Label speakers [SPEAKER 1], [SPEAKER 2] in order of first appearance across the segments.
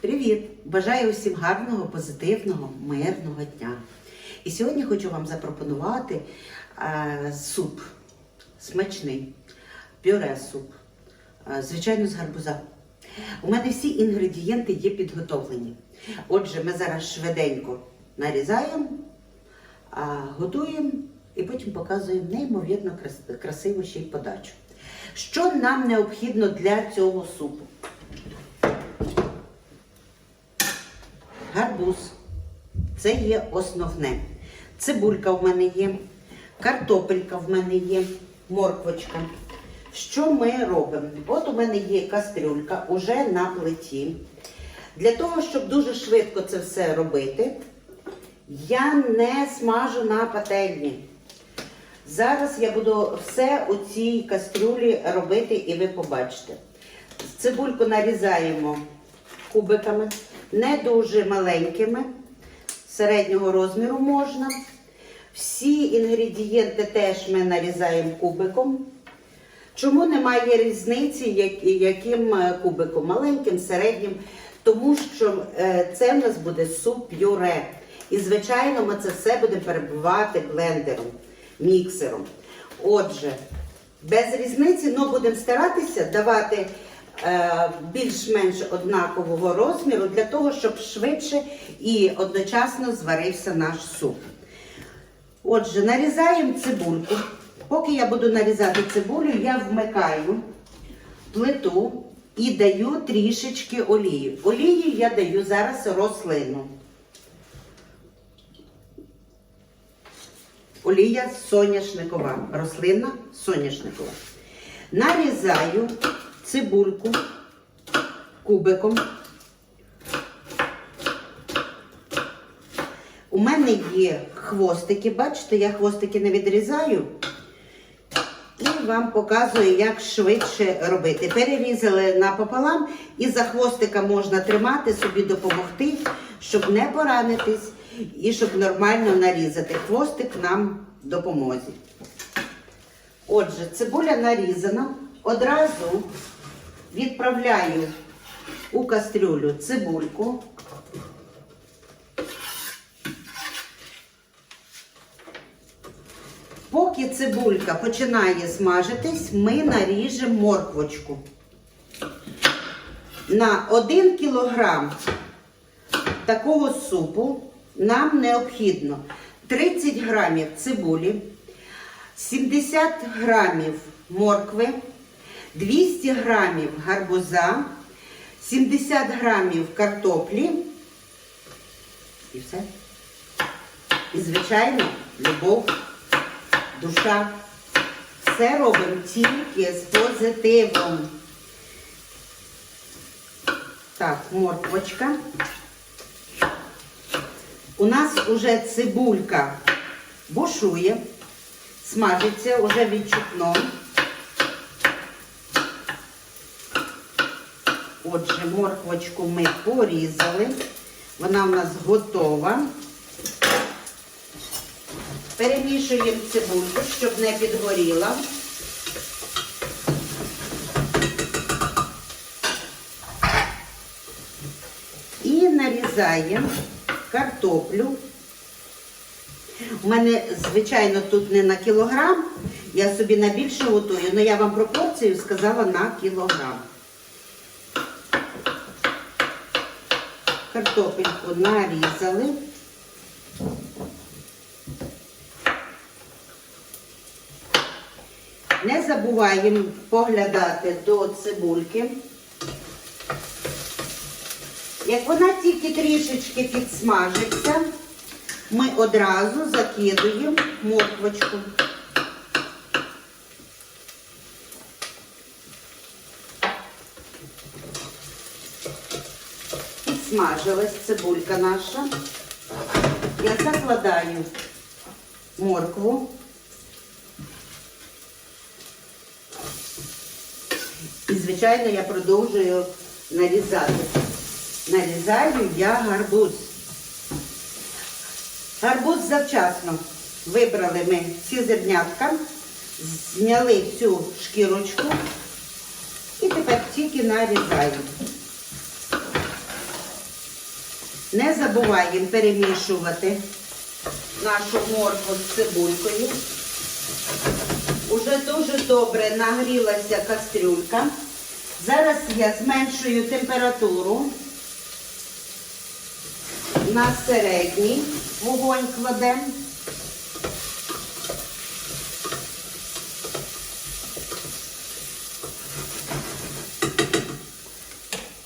[SPEAKER 1] Привіт! Бажаю усім гарного, позитивного, мирного дня. І сьогодні хочу вам запропонувати е, суп смачний, пюре суп, е, звичайно, з гарбуза. У мене всі інгредієнти є підготовлені. Отже, ми зараз швиденько нарізаємо, а, готуємо і потім показуємо неймовірно красиву ще й подачу. Що нам необхідно для цього супу? Гарбуз. Це є основне. Цибулька в мене є, картопелька в мене є, морквочка. Що ми робимо? От у мене є кастрюлька уже на плиті. Для того, щоб дуже швидко це все робити, я не смажу на пательні. Зараз я буду все у цій кастрюлі робити і ви побачите. Цибульку нарізаємо кубиками, не дуже маленькими, середнього розміру можна. Всі інгредієнти теж ми нарізаємо кубиком. Чому немає різниці, яким е, кубиком? Маленьким, середнім? Тому що е, це в нас буде суп-пюре. І, звичайно, ми це все будемо перебивати блендером, міксером. Отже, без різниці, але будемо старатися давати е, більш-менш однакового розміру для того, щоб швидше і одночасно зварився наш суп. Отже, нарізаємо цибульку. Поки я буду нарізати цибулю, я вмикаю плиту і даю трішечки олії. Олії я даю зараз рослину. Олія соняшникова, рослина соняшникова. Нарізаю цибульку кубиком. У мене є хвостики, бачите, я хвостики не відрізаю. І вам показую, як швидше робити. Перерізали напополам і за хвостика можна тримати, собі допомогти, щоб не поранитись і щоб нормально нарізати. Хвостик нам в допомозі. Отже, цибуля нарізана. Одразу відправляю у кастрюлю цибульку. Поки цибулька починає смажитись, ми наріжемо морквочку. На 1 кілограм такого супу нам необхідно 30 грамів цибулі, 70 грамів моркви, 200 грамів гарбуза, 70 грамів картоплі. І все. І, звичайно, любов душа. Все робимо тільки з позитивом. Так, морквочка. У нас уже цибулька бушує, смажиться уже відчутно. Отже, морквочку ми порізали. Вона в нас готова. Перемішуємо цибульку, щоб не підгоріла. І нарізаємо картоплю. У мене, звичайно, тут не на кілограм, я собі на більше готую, але я вам пропорцію сказала на кілограм. Картопельку нарізали. Не забуваємо поглядати до цибульки. Як вона тільки трішечки підсмажиться, ми одразу закидуємо морквочку. Підсмажилась цибулька наша. Я закладаю моркву. І, звичайно, я продовжую нарізати. Нарізаю я гарбуз. Гарбуз завчасно вибрали ми всі зернятка, зняли цю шкірочку і тепер тільки нарізаємо. Не забуваємо перемішувати нашу моркву з цибулькою. Уже дуже добре нагрілася кастрюлька. Зараз я зменшую температуру на середній вогонь кладемо.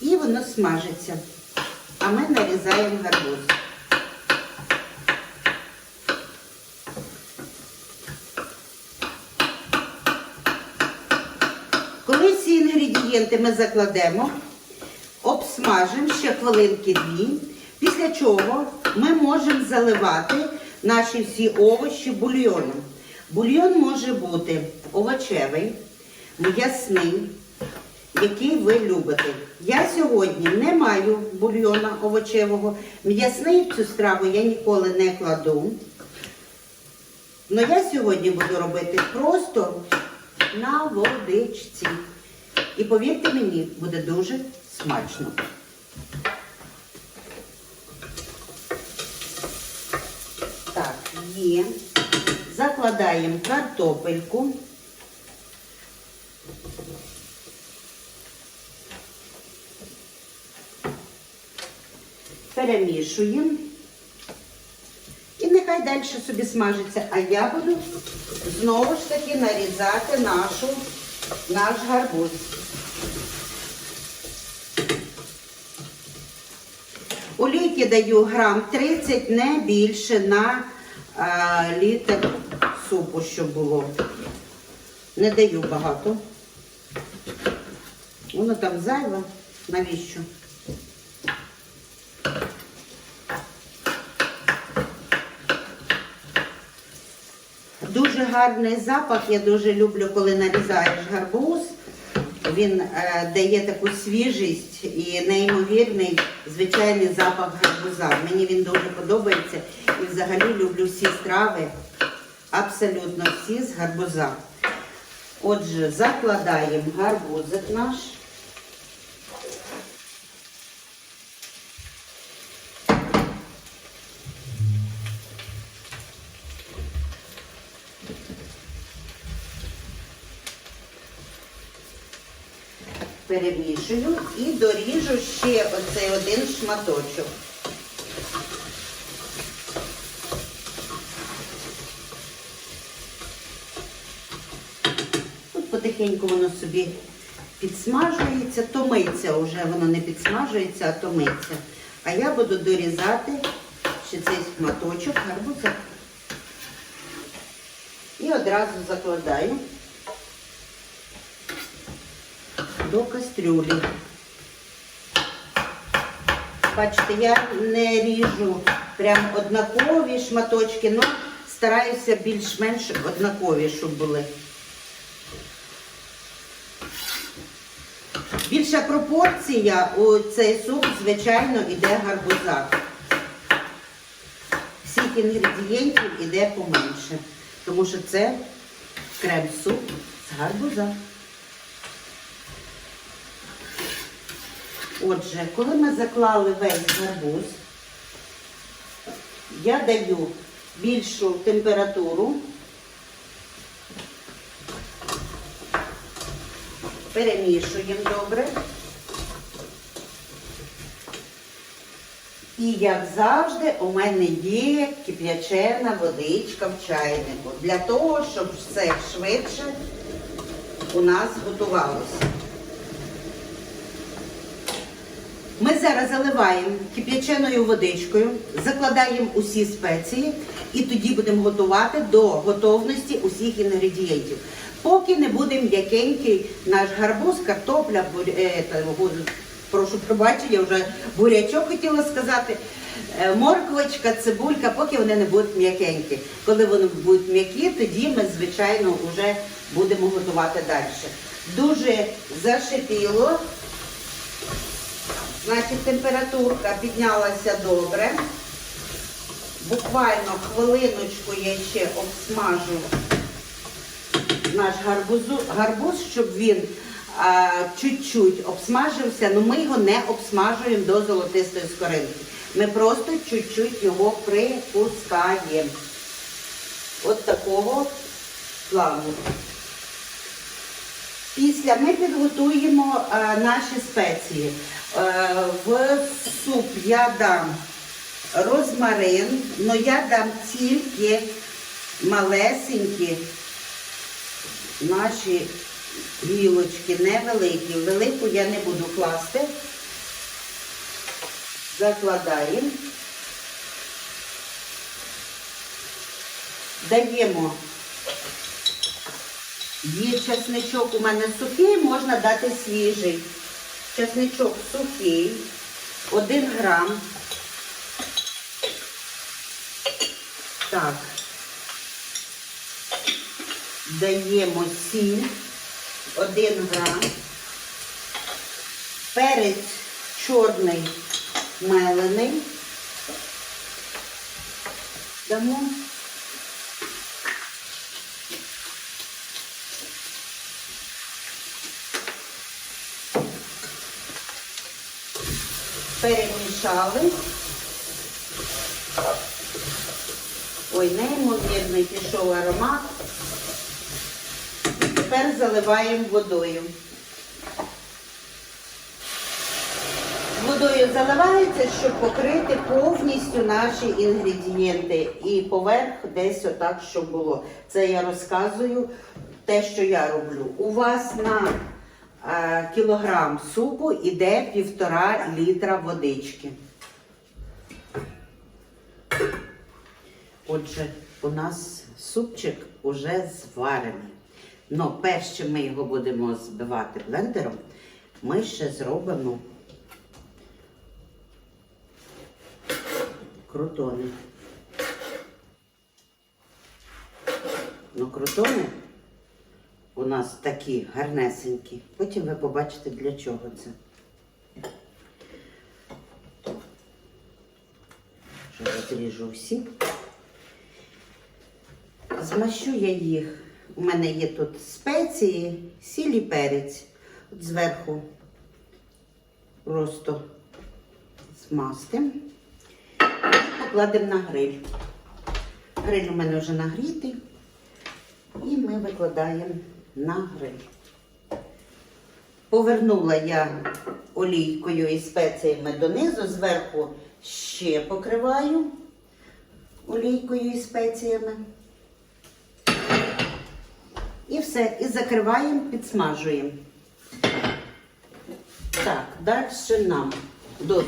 [SPEAKER 1] І воно смажиться. А ми нарізаємо гарбуз. Коли ці інгредієнти ми закладемо, обсмажимо ще хвилинки дві, після чого ми можемо заливати наші всі овочі бульйоном. Бульйон може бути овочевий, м'ясний, який ви любите. Я сьогодні не маю бульйона овочевого. М'ясний цю страву я ніколи не кладу. Але я сьогодні буду робити просто на водичці. І повірте мені, буде дуже смачно. Так, є. Закладаємо картопельку. Перемішуємо. І нехай далі собі смажиться. А я буду знову ж таки нарізати нашу, наш гарбуз. Олійки даю грам 30, не більше на літр супу, щоб було. Не даю багато. Воно там зайве. Навіщо? Дуже гарний запах. Я дуже люблю, коли нарізаєш гарбуз. Він е, дає таку свіжість і неймовірний звичайний запах гарбуза. Мені він дуже подобається і взагалі люблю всі страви, абсолютно всі з гарбуза. Отже, закладаємо гарбузик наш. Перемішую і доріжу ще оцей один шматочок. Тут потихеньку воно собі підсмажується, томиться вже, воно не підсмажується, а томиться. А я буду дорізати ще цей шматочок гарбуза. І одразу закладаю. До кастрюлі. Бачите, я не ріжу прям однакові шматочки, але стараюся більш-менш однакові, щоб були. Більша пропорція у цей суп, звичайно, йде гарбуза. Всіх інгредієнтів йде поменше, тому що це крем-суп з гарбуза. Отже, коли ми заклали весь гарбуз, я даю більшу температуру, перемішуємо добре. І, як завжди, у мене є кип'ячена водичка в чайнику, для того, щоб все швидше у нас готувалося. Ми зараз заливаємо кип'яченою водичкою, закладаємо усі спеції і тоді будемо готувати до готовності усіх інгредієнтів. Поки не буде м'якенький наш гарбуз, картопля, буря... е, та, прошу пробачення, вже бурячок хотіла сказати, е, морквочка, цибулька, поки вони не будуть м'якенькі. Коли вони будуть м'які, тоді ми, звичайно, вже будемо готувати далі. Дуже зашипіло. Значить, температурка піднялася добре. Буквально хвилиночку я ще обсмажу наш гарбузу, гарбуз, щоб він чуть-чуть обсмажився, але ми його не обсмажуємо до золотистої скоринки. Ми просто чуть-чуть його припускаємо. От такого плану. Після ми підготуємо е, наші спеції. Е, в суп я дам розмарин, але я дам тільки малесенькі наші гілочки, невеликі. Велику я не буду класти. Закладаємо. Даємо Є чесничок у мене сухий, можна дати свіжий. Чесничок сухий, 1 грам. Так. Даємо сіль, 1 грам. Перець чорний мелений. Дамо. Перемішали. Ой, неймовірний пішов аромат. Тепер заливаємо водою. Водою заливається, щоб покрити повністю наші інгредієнти. І поверх десь отак, щоб було. Це я розказую те, що я роблю. У вас на кілограм супу йде півтора літра водички. Отже, у нас супчик уже зварений. Но перш чим ми його будемо збивати блендером, ми ще зробимо крутони. Ну, крутони у нас такі гарнесенькі. Потім ви побачите, для чого це. Що розріжу всі. Змащу я їх. У мене є тут спеції, сіль і перець. От зверху просто змастим. І покладемо на гриль. Гриль у мене вже нагрітий. І ми викладаємо на. Повернула я олійкою і спеціями донизу, зверху ще покриваю олійкою і спеціями. І все. І закриваємо, підсмажуємо. Так, далі нам до-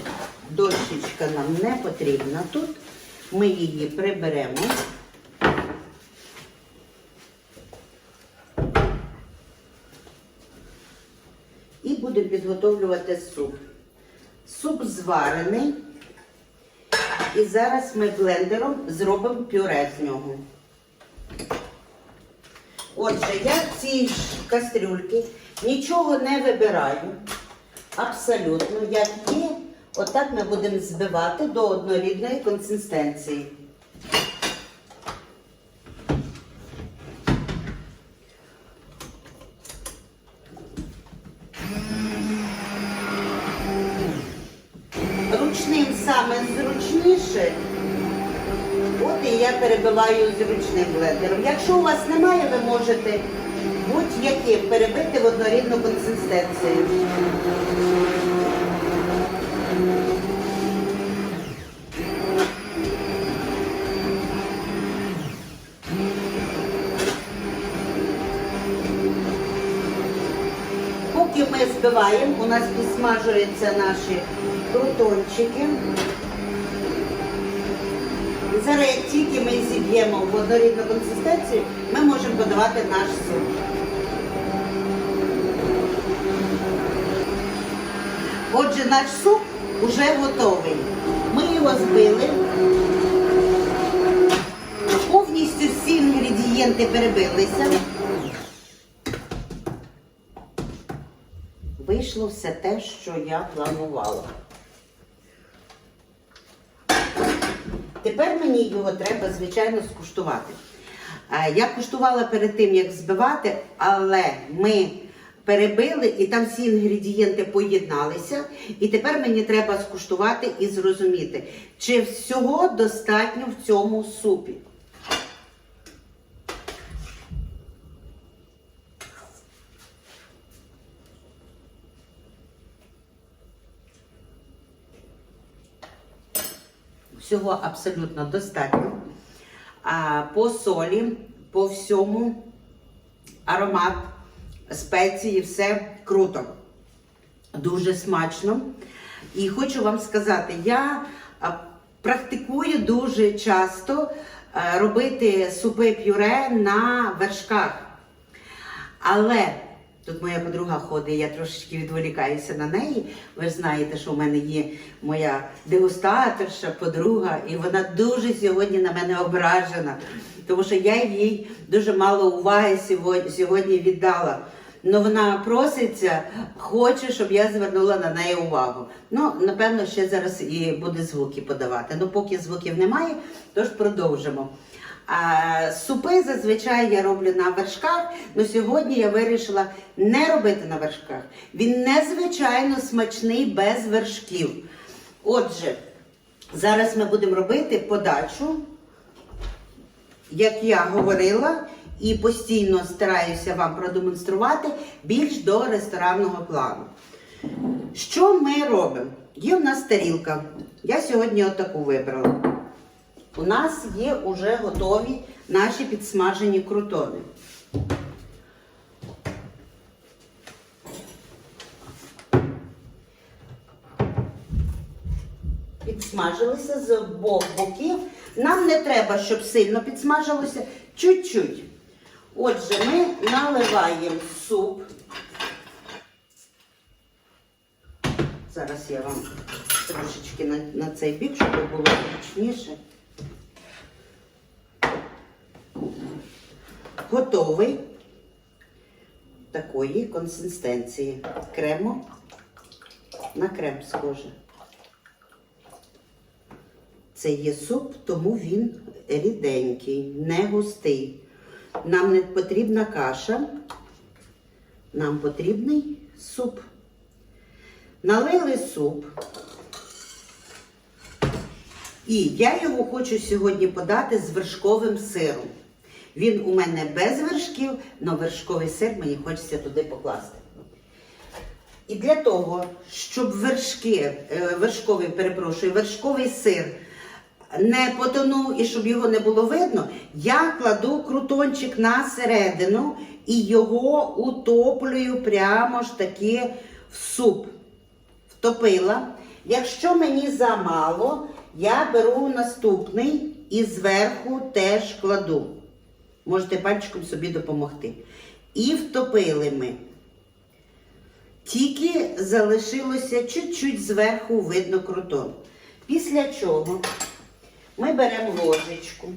[SPEAKER 1] дощечка нам не потрібна тут. Ми її приберемо. І будемо підготовлювати суп. Суп зварений. І зараз ми блендером зробимо пюре з нього. Отже, я в цій кастрюльці нічого не вибираю. Абсолютно, як є, отак ми будемо збивати до однорідної консистенції. Саме зручніше. От і я перебиваю зручним блендером. Якщо у вас немає, ви можете будь-яким перебити в однорідну консистенцію. Поки ми збиваємо, у нас підсмажуються наші крутончики. Зараз, як тільки ми зіб'ємо в однорідну консистенцію, ми можемо подавати наш суп. Отже, наш суп вже готовий. Ми його збили. Повністю всі інгредієнти перебилися. Вийшло все те, що я планувала. Тепер мені його треба, звичайно, скуштувати. Е, Я куштувала перед тим, як збивати, але ми перебили, і там всі інгредієнти поєдналися. І тепер мені треба скуштувати і зрозуміти, чи всього достатньо в цьому супі. Всього абсолютно достатньо. А по солі, по всьому аромат, спеції, все круто. Дуже смачно. І хочу вам сказати, я практикую дуже часто робити супи пюре на вершках. Але тут моя подруга ходить, я трошечки відволікаюся на неї. Ви ж знаєте, що в мене є моя дегустаторша, подруга, і вона дуже сьогодні на мене ображена, тому що я їй дуже мало уваги сьогодні, віддала. Ну вона проситься, хоче, щоб я звернула на неї увагу. Ну, напевно, ще зараз і буде звуки подавати. Ну, поки звуків немає, тож продовжимо. Супи зазвичай я роблю на вершках, але сьогодні я вирішила не робити на вершках. Він незвичайно смачний без вершків. Отже, зараз ми будемо робити подачу, як я говорила, і постійно стараюся вам продемонструвати більш до ресторанного плану. Що ми робимо? Є в нас тарілка. Я сьогодні отаку вибрала. У нас є уже готові наші підсмажені крутони. Підсмажилися з обох боків. Нам не треба, щоб сильно підсмажилося, чуть-чуть. Отже, ми наливаємо суп. Зараз я вам трошечки на, на цей бік, щоб було зручніше. Готовий такої консистенції. Кремо на крем схоже. Це є суп, тому він ріденький, не густий. Нам не потрібна каша, нам потрібний суп. Налили суп. І я його хочу сьогодні подати з вершковим сиром. Він у мене без вершків, але вершковий сир мені хочеться туди покласти. І для того, щоб вершки, е, вершковий, перепрошую, вершковий сир не потонув і щоб його не було видно, я кладу крутончик на середину і його утоплюю прямо ж таки в суп. Втопила. Якщо мені замало, я беру наступний і зверху теж кладу. Можете пальчиком собі допомогти. І втопили ми. Тільки залишилося чуть-чуть зверху видно крутон. Після чого ми беремо ложечку.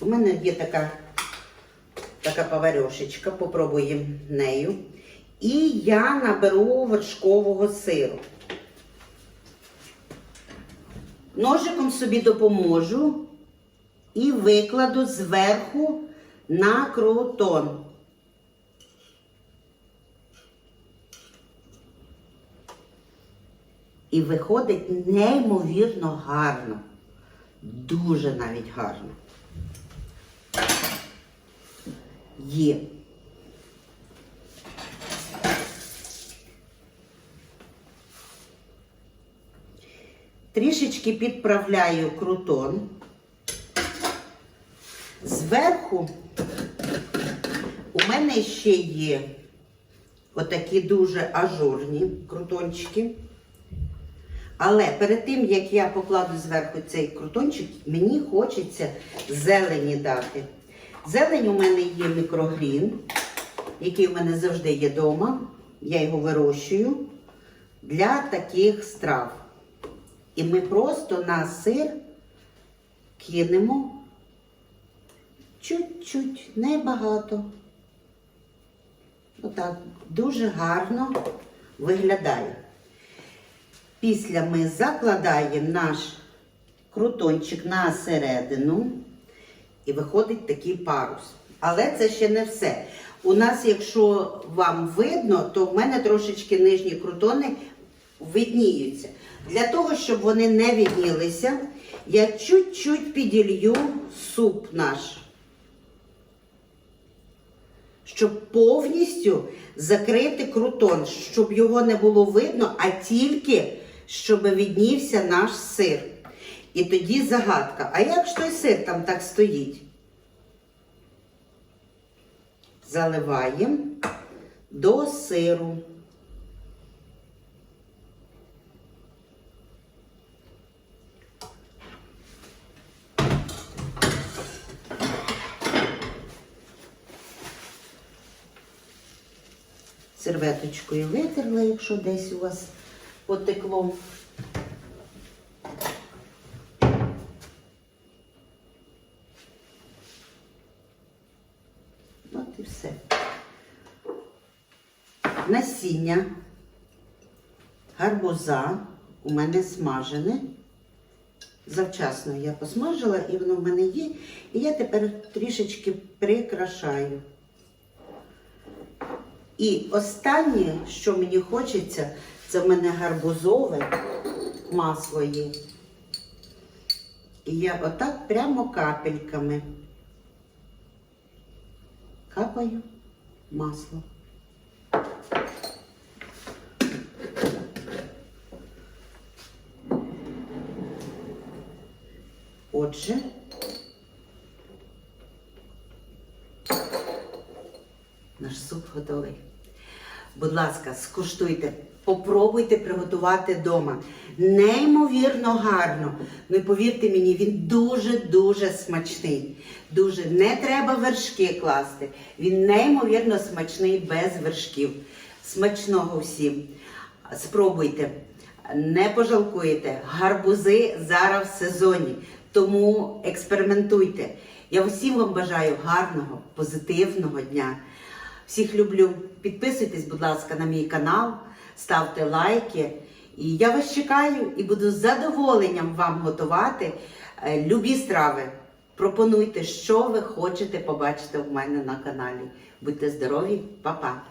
[SPEAKER 1] У мене є така, така поварьошечка, попробуємо нею. І я наберу вершкового сиру. Ножиком собі допоможу і викладу зверху на крутон. І виходить неймовірно гарно. Дуже навіть гарно. Є. Трішечки підправляю крутон. Зверху у мене ще є отакі дуже ажурні крутончики. Але перед тим, як я покладу зверху цей крутончик, мені хочеться зелені дати. Зелень у мене є мікрогрін, який у мене завжди є вдома. Я його вирощую для таких страв. І ми просто на сир кинемо чуть-чуть, небагато. Отак, дуже гарно виглядає. Після ми закладаємо наш крутончик на середину і виходить такий парус. Але це ще не все. У нас, якщо вам видно, то в мене трошечки нижні крутони видніються. Для того, щоб вони не виднілися, я чуть-чуть піділью суп наш щоб повністю закрити крутон, щоб його не було видно, а тільки щоб віднівся наш сир. І тоді загадка. А як ж той сир там так стоїть? Заливаємо до сиру. Серветочкою витерла, якщо десь у вас потекло. От і все. Насіння гарбуза у мене смажене. Завчасно я посмажила і воно в мене є. І я тепер трішечки прикрашаю. І останнє, що мені хочеться, це в мене гарбузове масло є. І я отак прямо капельками капаю масло. Отже, наш суп готовий. Будь ласка, скуштуйте, попробуйте приготувати вдома. Неймовірно гарно. Ну і повірте мені, він дуже-дуже смачний. Дуже не треба вершки класти. Він неймовірно смачний без вершків. Смачного всім. Спробуйте, не пожалкуєте. Гарбузи зараз в сезоні, тому експериментуйте. Я всім вам бажаю гарного, позитивного дня. Всіх люблю. Підписуйтесь, будь ласка, на мій канал, ставте лайки. І я вас чекаю і буду з задоволенням вам готувати е, любі страви. Пропонуйте, що ви хочете побачити в мене на каналі. Будьте здорові, па-па!